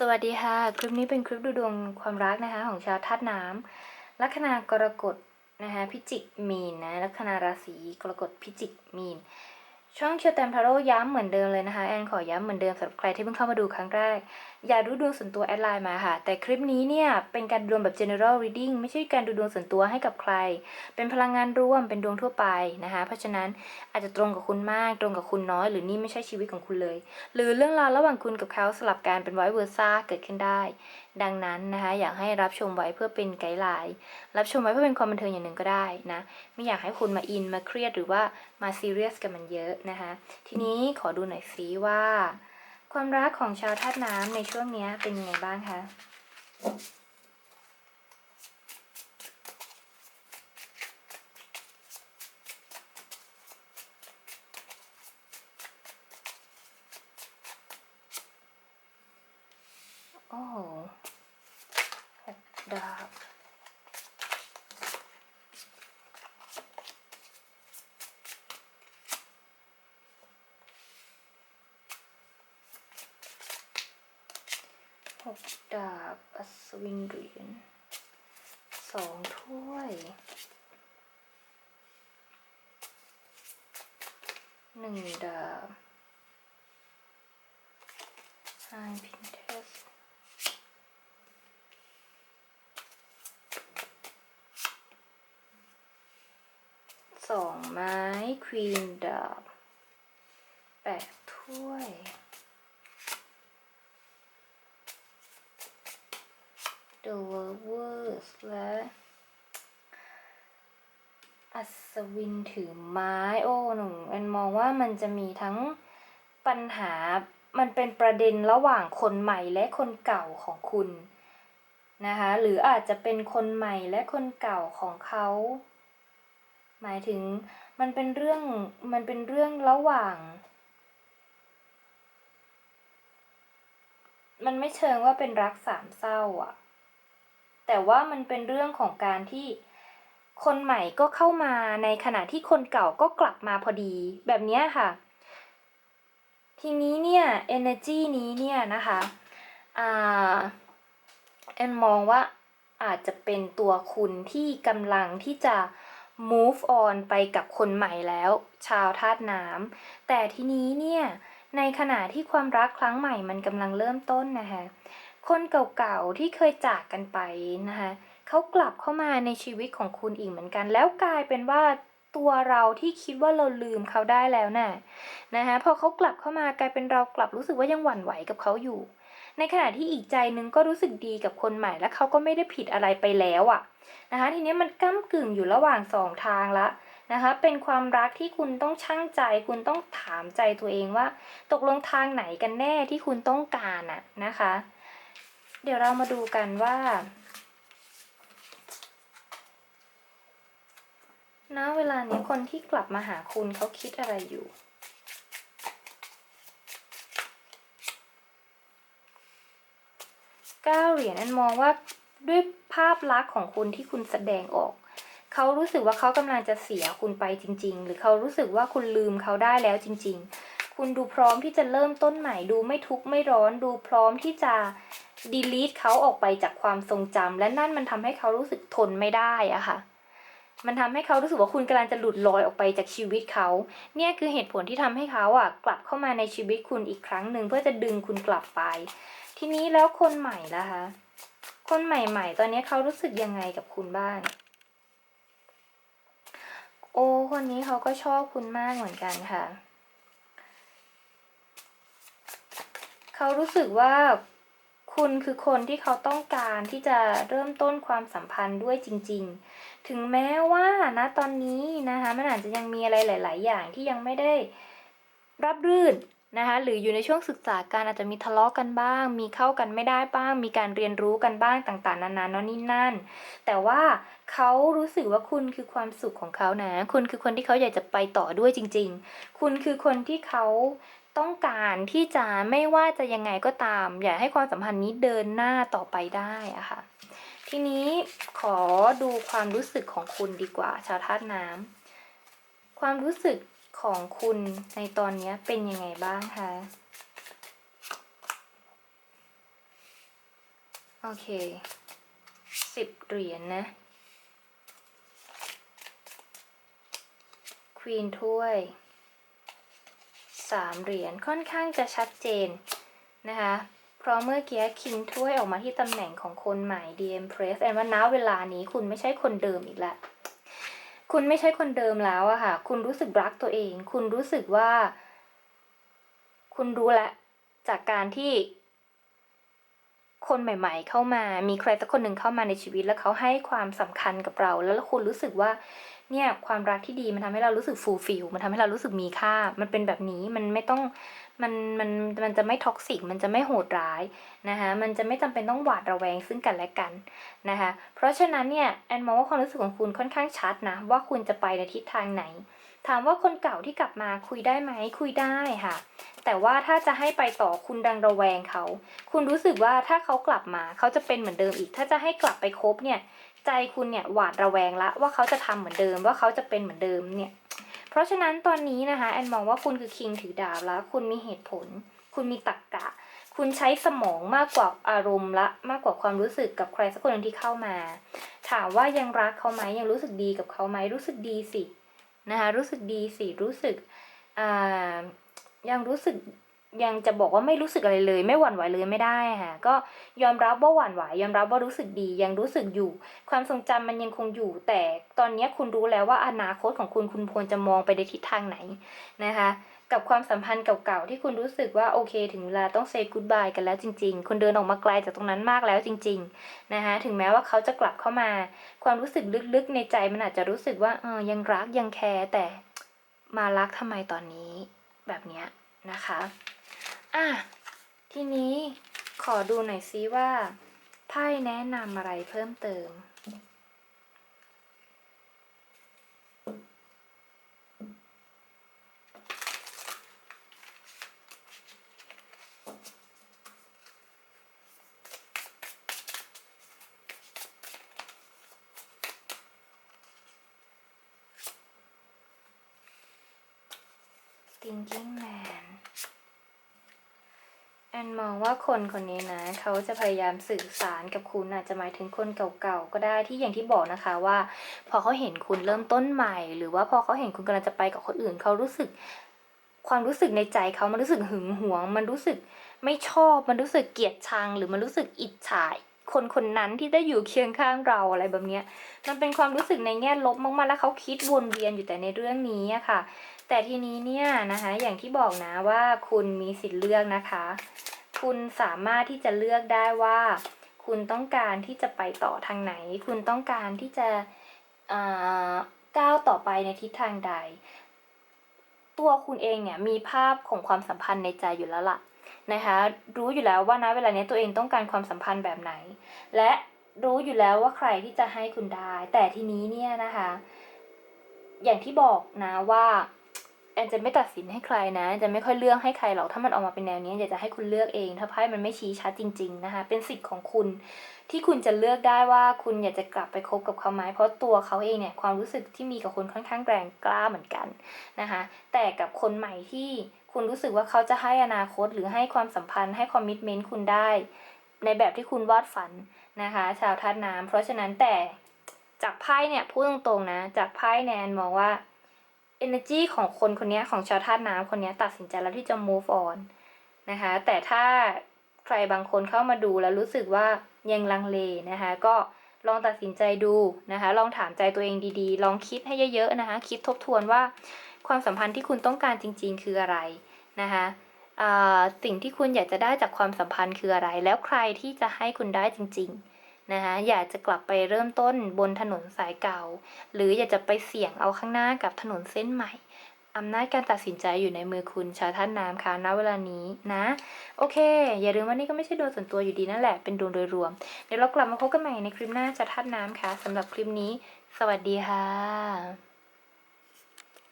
สวัสดีค่ะ คลิปนี้เป็นคลิปดูดวงความรักนะคะ ของชาวธาตุน้ำลัคนากรกฎนะคะพิจิกมีนนะลัคนาราศีกรกฎพิจิกมีน ช่องเชียร์แตมทาโร่ย้ำเหมือนเดิมเลยนะคะแอนขอย้ำเหมือนเดิมสำหรับใครที่เพิ่งเข้ามาดูครั้งแรก อย่าดูดวงส่วนตัวแอดไลน์มาค่ะ แต่คลิปนี้เนี่ยเป็นการดูดวงแบบ general reading ไม่ใช่การดูดวงส่วนตัวให้กับใคร เป็นพลังงานรวมเป็นดวงทั่วไปนะคะ เพราะฉะนั้นอาจจะตรงกับคุณมาก ตรงกับคุณน้อย หรือนี่ไม่ใช่ชีวิตของคุณเลย หรือเรื่องราวระหว่างคุณกับเขาสลับกันเป็นไวเวอร์ซ่าเกิดขึ้นได้ ดังนั้นนะคะอยากให้รับชมไว้เพื่อเป็นไกด์ไลน์รับชมไว้เพื่อเป็นความบันเทิงอย่างหนึ่งก็ได้นะไม่อยากให้คุณมาอินมาเครียดหรือว่ามาซีเรียสกับมันเยอะนะคะทีนี้ขอดูหน่อยซิว่า ความรักของชาวธาตุน้ำในช่วงนี้เป็นยังไงบ้างคะ โอ้โหหกดาบ หกดาบอัศวินเหรียญสองถ้วยหนึ่งดาบ High Pinterest สองไม้ควีนดาบ แปดถ้วย The Words และอัศวินถือไม้โอ้หนูแอนมองว่ามันจะมีทั้งปัญหามันเป็นประเด็นระหว่างคนใหม่และคนเก่าของคุณนะคะหรืออาจจะเป็นคนใหม่และคนเก่าของเขา หมายถึงมันเป็นเรื่องมันเป็นเรื่องระหว่าง มันไม่เชิงว่าเป็นรักสามเศร้าอะ แต่ว่ามันเป็นเรื่องของการที่คนใหม่ก็เข้ามาในขณะที่คนเก่าก็กลับมาพอดีแบบนี้ค่ะ ทีนี้เนี่ย energy นี้เนี่ยนะคะอ่าแอนมองว่าอาจจะเป็นตัวคุณที่กำลังที่จะ move on ไปกับคนใหม่แล้ว ชาวธาตุน้ำแต่ทีนี้เนี่ยในขณะที่ความรักครั้งใหม่มันกำลังเริ่มต้นนะคะ คนเก่าๆที่เคยจากกันไปนะคะเขากลับเข้ามาในชีวิตของคุณอีกเหมือนกัน แล้วกลายเป็นว่าตัวเราที่คิดว่าเราลืมเขาได้แล้วน่ะนะคะพอเขากลับเข้ามากลายเป็นเรากลับรู้สึกว่ายังหวั่นไหวกับเขาอยู่ ในขณะที่อีกใจหนึงก็รู้สึกดีกับคนใหม่และเขาก็ไม่ได้ผิดอะไรไปแล้วอะ่ะนะคะทีนี้มันก้ากึ่งอยู่ระหว่างสองทางละนะคะเป็นความรักที่คุณต้องชั่งใจ คุณต้องถามใจตัวเองว่า ตกลงทางไหนกันแน่ที่คุณต้องการอะนะคะ เดี๋ยวเรามาดูกันว่าณเวลานี้คนที่กลับมาหาคุณเขาคิดอะไรอยู่ ก้าวเหรียญอันมองว่าด้วยภาพลักษณ์ของคุณที่คุณแสดงออก เขารู้สึกว่าเขากำลังจะเสียคุณไปจริง ๆ หรือเขารู้สึกว่าคุณลืมเขาได้แล้วจริง ๆ คุณดูพร้อมที่จะเริ่มต้นใหม่ ดูไม่ทุกข์ไม่ร้อน ดูพร้อมที่จะ delete เขาออกไปจากความทรงจำและนั่นมันทำให้เขารู้สึกทนไม่ได้อะค่ะ มันทำให้เขารู้สึกว่าคุณกำลังจะหลุดลอยออกไปจากชีวิตเขา เนี่ยคือเหตุผลที่ทำให้เขาอะกลับเข้ามาในชีวิตคุณอีกครั้งหนึ่งเพื่อจะดึงคุณกลับไป ทีนี้แล้วคนใหม่ล่ะคะคนใหม่ๆ ตอนนี้เขารู้สึกยังไงกับคุณบ้าง โอ้คนนี้เขาก็ชอบคุณมากเหมือนกันค่ะ เขารู้สึกว่า คุณคือคนที่เขาต้องการที่จะเริ่มต้นความสัมพันธ์ด้วยจริง ๆ ถึงแม้ว่านะตอนนี้นะคะมันอาจจะยังมีอะไรหลาย ๆ อย่างที่ยังไม่ได้รับรื่นนะคะหรืออยู่ในช่วงศึกษาการอาจจะมีทะเลาะกันบ้าง มีเข้ากันไม่ได้บ้าง มีการเรียนรู้กันบ้างต่างๆนานาโน่นนี่นั่น แต่ว่าเขารู้สึกว่าคุณคือความสุขของเขานะ คุณคือคนที่เขาอยากจะไปต่อด้วยจริง ๆ คุณคือคนที่เขา ต้องการที่จะไม่ว่าจะยังไงก็ตาม อยากให้ความสัมพันธ์นี้เดินหน้าต่อไปได้อะค่ะ ทีนี้ขอดูความรู้สึกของคุณดีกว่า ชาวธาตุน้ำความรู้สึกของคุณในตอนนี้เป็นยังไงบ้างคะโอเคสิบเหรียญนนะควีนถ้วย สามเหรียญค่อนข้างจะชัดเจนนะคะ เพราะเมื่อกี้คิงถ้วยออกมาที่ตำแหน่งของคนใหม่ DM Press แอนว่าณเวลานี้คุณไม่ใช่คนเดิมอีกแล้วคุณไม่ใช่คนเดิมแล้วอะค่ะ คุณรู้สึกรักตัวเอง คุณรู้สึกว่า คุณรู้แล้วจากการที่ คนใหม่ ๆ เข้ามา มีใครสักคนหนึ่งเข้ามาในชีวิต แล้วเขาให้ความสำคัญกับเรา แล้วคุณรู้สึกว่า เนี่ยความรักที่ดีมันทำให้เรารู้สึกฟูลฟิลมันทำให้เรารู้สึกมีค่า มันเป็นแบบนี้มันไม่ต้องมันมันมันจะไม่ท็อกซิกมันจะไม่โหดร้ายนะคะมันจะไม่จำเป็นต้องหวาดระแวงซึ่งกันและกันนะคะเพราะฉะนั้นเนี่ยแอนมองว่าความรู้สึกของคุณค่อนข้างชัดนะว่าคุณจะไปในทิศทางไหน ถามว่าคนเก่าที่กลับมาคุยได้ไหมคุยได้ค่ะ แต่ว่าถ้าจะให้ไปต่อคุณดังระแวงเขา คุณรู้สึกว่าถ้าเขากลับมาเขาจะเป็นเหมือนเดิมอีก ถ้าจะให้กลับไปคบเนี่ย ใจคุณเนี่ยหวาดระแวงละว่าเขาจะทำเหมือนเดิม ว่าเขาจะเป็นเหมือนเดิมเนี่ย เพราะฉะนั้นตอนนี้นะคะแอนมองว่าคุณคือคิงถือดาบแล้ว คุณมีเหตุผล คุณมีตรรกกะ คุณใช้สมองมากกว่าอารมณ์ละมากกว่าความรู้สึกกับใครสักคนหนึ่งที่เข้ามา ถามว่ายังรักเขาไหมยังรู้สึกดีกับเขาไหมรู้สึกดีสินะคะรู้สึกดีสิรู้สึกยังรู้สึก ยังจะบอกว่าไม่รู้สึกอะไรเลย ไม่หวั่นไหวเลยไม่ได้ค่ะก็ยอมรับว่าหวั่นไหวยอมรับว่ารู้สึกดี ยังรู้สึกอยู่ ความทรงจำมันยังคงอยู่ แต่ตอนนี้คุณรู้แล้วว่าอนาคตของคุณคุณควรจะมองไปในทิศทางไหนนะคะ กับความสัมพันธ์เก่าๆที่คุณรู้สึกว่าโอเค ถึงเวลาต้องเซ y กู o บายกันแล้วจริง ๆ คุณเดินออกมาไกลจากตรงนั้นมากแล้วจริง ๆนะคะถึงแม้ว่าเขาจะกลับเข้ามา ความรู้สึกลึกๆในใจมันอาจจะรู้สึกว่าเออยังรักยังแคร์แต่มารักทำไมตอนนี้ แบบเนี้ย นะคะอะทีนี้ขอดูหน่อยซิว่าไพ่แนะนำอะไรเพิ่มเติม thinking man แอ นมองว่าคนคนนี้นะ เขาจะพยายามสื่อสารกับคุณอาจจะหมายถึงคนเก่าๆก็ได้ที่อย่างที่บอกนะคะว่า พอเขาเห็นคุณเริ่มต้นใหม่ หรือว่าพอเขาเห็นคุณกำลังจะไปกับคนอื่น เขารู้สึก ความรู้สึกในใจเขามันรู้สึกหึงหวง มันรู้สึกไม่ชอบ มันรู้สึกเกลียดชัง หรือมันรู้สึกอิจฉาคนคนนั้นที่ได้อยู่เคียงข้างเราอะไรแบบเนี้ย มันเป็นความรู้สึกในแง่ลบมากๆ แล้วเขาคิดวนเวียนอยู่แต่ในเรื่องนี้อะค่ะ แต่ทีนี้เนี่ยนะคะ อย่างที่บอกนะว่าคุณมีสิทธิ์เลือกนะคะ คุณสามารถที่จะเลือกได้ว่า คุณต้องการที่จะไปต่อทางไหน คุณต้องการที่จะก้าวต่อไปในทิศทางใด ตัวคุณเองเนี่ยมีภาพของความสัมพันธ์ในใจอยู่แล้วล่ะนะคะรู้อยู่แล้วว่านะเวลานี้ตัวเองต้องการความสัมพันธ์แบบไหน และรู้อยู่แล้วว่าใครที่จะให้คุณได้ แต่ทีนี้เนี่ยนะคะ อย่างที่บอกนะว่า แอนจะไม่ตัดสินให้ใครนะจะไม่ค่อยเลือกให้ใครหรอกถ้ามันออกมาเป็นแนวนี้อยากจะให้คุณเลือกเอง ถ้าไพ่มันไม่ชี้ชัดจริง ๆนะคะ เป็นสิทธิ์ของคุณ ที่คุณจะเลือกได้ว่าคุณอยากจะกลับไปคบกับเขาไหมเพราะตัวเขาเองเนี่ยความรู้สึกที่มีกับคุณค่อนข้างแรงกล้าเหมือนกันนะคะแต่กับคนใหม่ที่คุณรู้สึกว่าเขาจะให้อนาคตหรือให้ความสัมพันธ์ให้คอมมิชเมนต์คุณได้ ในแบบที่คุณวาดฝันนะคะ ชาวธาตุน้ำเพราะฉะนั้นแต่จากไพ่เนี่ยพูดตรงๆนะ จากไพ่แนนมองว่า energy ของคนคนนี้ของชาวธาตุน้ำคนนี้ตัดสินใจแล้วที่จะ move on นะคะ แต่ถ้าใครบางคนเข้ามาดูแล้วรู้สึกว่ายังลังเลนะคะ ก็ลองตัดสินใจดูนะคะ ลองถามใจตัวเองดีๆ ลองคิดให้เยอะๆนะคะ คิดทบทวนว่าความสัมพันธ์ที่คุณต้องการจริง ๆ คืออะไรนะคะสิ่งที่คุณอยากจะได้จากความสัมพันธ์คืออะไร แล้วใครที่จะให้คุณได้จริง ๆ นะคะอยากจะกลับไปเริ่มต้นบนถนนสายเก่า หรืออยากจะไปเสี่ยงเอาข้างหน้ากับถนนเส้นใหม่อำนาจการตัดสินใจอยู่ในมือคุณชาวท่านน้ำค่ะณเวลานี้นะ โอเค อย่าลืมว่านี่ก็ไม่ใช่ดวงส่วนตัวอยู่ดีนั่นแหละเป็นดวงโดยรวม เดี๋ยวเรากลับมาพบกันใหม่ในคลิปหน้าชาวท่านน้ำค่ะสำหรับคลิปนี้ สวัสดีค่ะ